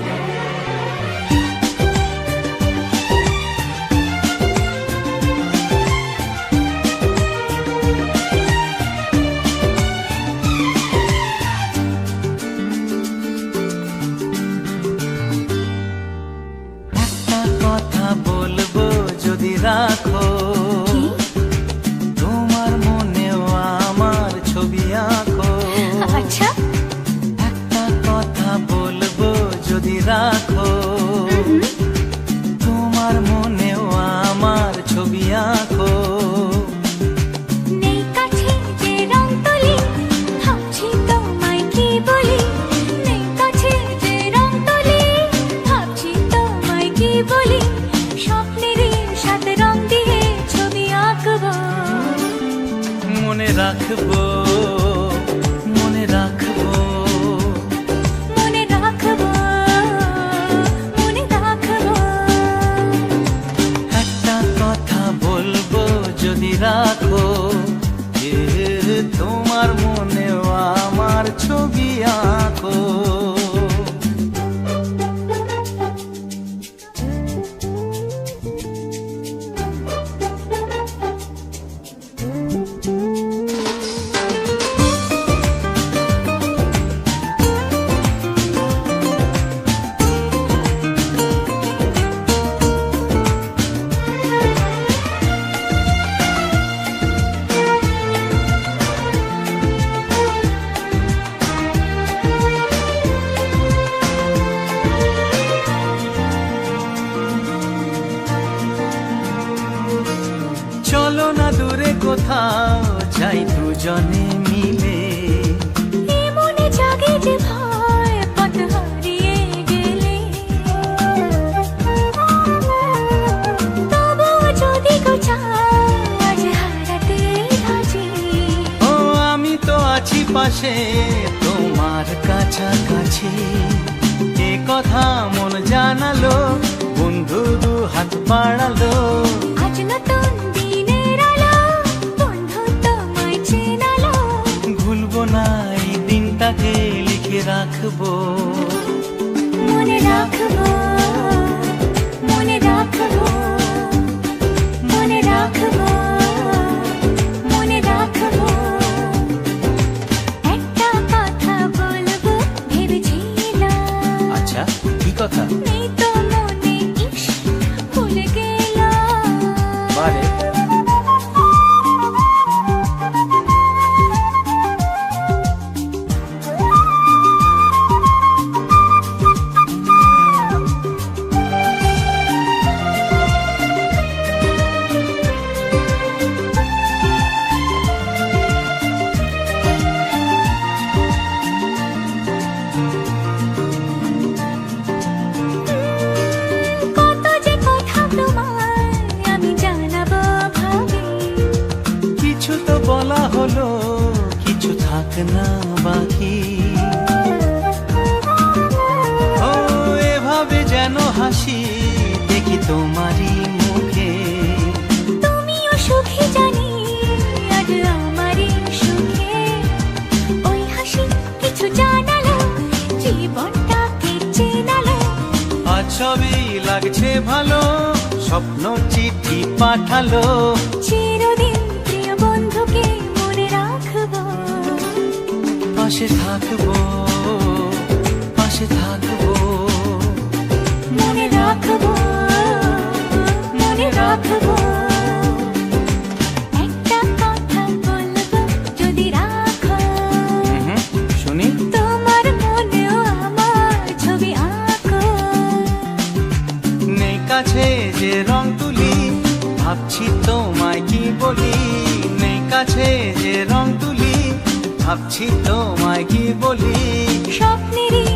yeah. মনে রাখব মনে রাখব। মনে রাখব মনে রাখব। একটা কথা বলব যদি রাখো তোমার মনেও আমার ছবি আঁকো। কোথাও যাই দুজনে মিলে। মনে জাগে যে ভয় পথ হারিয়ে গেলে। তবুও যদি আজ হারাতে রাজি। ও আমি তো আছি পাশে তোমার কাছাকাছি। এ কথা মন জানালো বন্ধু দু হাত বাড়ালো। দিনটাকে লিখে রাখব মনে রাখব থাক না বাকি। ও এভাবে যেন হাসি দেখি তোমারই মুখে। তুমিও সুখী জানি আজ আমারই সুখে। ওই হাসি কিছু জানালো জীবনটাকে চেনালো আজ সবই লাগছে ভালো স্বপ্ন চিঠি পাঠালো। চিরদিন পাশে থাকব পাশে থাকব। মনে রাখব মনে রাখব। কাছে যে রং তুলি ভাবছি তোমায় কি বলি। নেই কাছে যে রং তুলি ভাবছি তোমায় কি বলি? স্বপ্নেরই